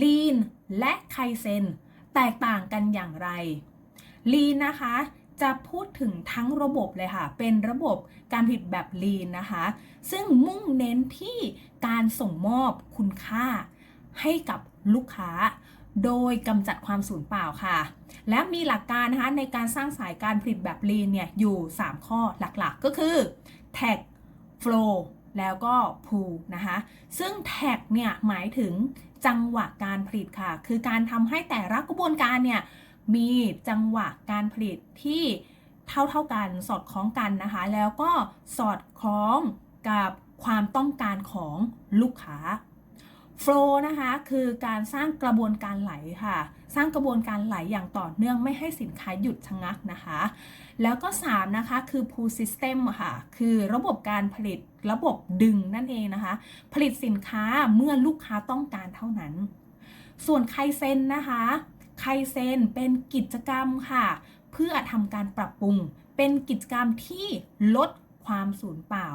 Lean และไคเซนแตกต่างกันอย่างไร Lean นะคะจะพูดถึงทั้งระบบเลยค่ะ เป็นระบบการผลิตแบบ Lean นะคะ ซึ่งมุ่งเน้นที่การส่งมอบคุณค่าให้กับลูกค้า โดยกำจัดความสูญเปล่าค่ะ และมีหลักการนะคะในการสร้างสายการผลิตแบบ Lean เนี่ยอยู่ 3 ข้อหลักๆ ก็คือ Tag Flow แล้วก็ Pull นะคะ ซึ่ง Tag เนี่ยหมายถึง จังหวะการผลิตค่ะ คือการทำให้แต่ละกระบวนการเนี่ยมีจังหวะการผลิตที่เท่าเท่ากันสอดคล้องกันนะคะ แล้วก็สอดคล้องกับความต้องการของลูกค้า Flow นะคะคือการสร้างกระบวนการไหลค่ะ สร้างกระบวนการไหลอย่างต่อเนื่องไม่ให้สินค้าหยุดชะงักนะคะ แล้วก็ 3 นะคะคือ pull system ค่ะ คือระบบการผลิตระบบดึงนั่นเองนะคะ ผลิตสินค้าเมื่อลูกค้าต้องการเท่านั้น ส่วนไคเซนนะคะไคเซนเป็นกิจกรรมค่ะ เพื่อทำการปรับปรุง เป็นกิจกรรมที่ลดความสูญเปล่า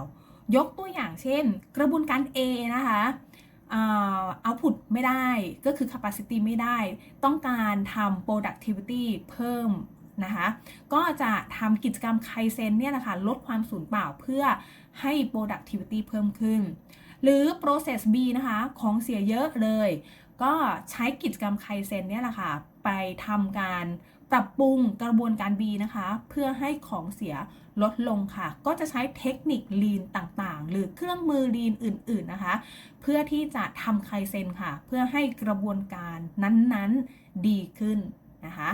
ยกตัวอย่างเช่น กระบวนการ A นะคะ เอาพุตไม่ได้ก็คือ capacity ไม่ได้ ต้องการทำ productivity เพิ่มนะคะ ก็จะทำกิจกรรมไคเซนเนี่ยแหละคะลดความสูญเปล่าเพื่อให้ productivity เพิ่มขึ้น หรือ process B นะคะของเสียเยอะเลย ก็ใช้กิจกรรมไคเซนเนี่ยแหละค่ะไปทำการ ปรับปรุงกระบวนการ B นะคะ เพื่อให้ของเสียลดลงค่ะ ก็จะใช้เทคนิค Lean ต่างๆ หรือเครื่องมือ Lean อื่น ๆนะคะ เพื่อที่จะทำไคเซนค่ะ เพื่อให้กระบวนการนั้นๆดีขึ้นนะคะ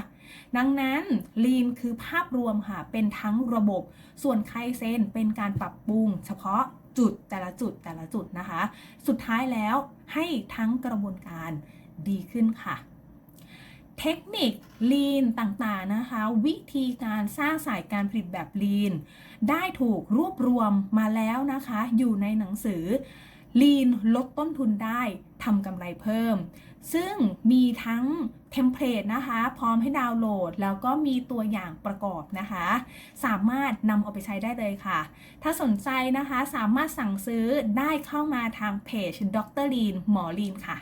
ดังนั้น Lean คือภาพรวมค่ะ เป็นทั้งระบบ ส่วนไคเซนเป็นการปรับปรุงเฉพาะจุดแต่ละจุดแต่ละจุดนะคะ สุดท้ายแล้วให้ทั้งกระบวนการดีขึ้นค่ะ เทคนิค Lean ต่างๆนะคะ วิธีการสร้างสายการผลิตแบบ Lean ได้ถูกรวบรวมมาแล้วนะคะ อยู่ในหนังสือ Lean ลดต้นทุนได้ทำกำไรเพิ่ม ซึ่งมีทั้งเทมเพลตนะคะ พร้อมให้ดาวน์โหลด แล้วก็มีตัวอย่างประกอบนะคะ สามารถนำเอาไปใช้ได้เลยค่ะ ถ้าสนใจนะคะสามารถสั่งซื้อได้เข้ามาทางเพจดรลีนหมอลีนค่ะ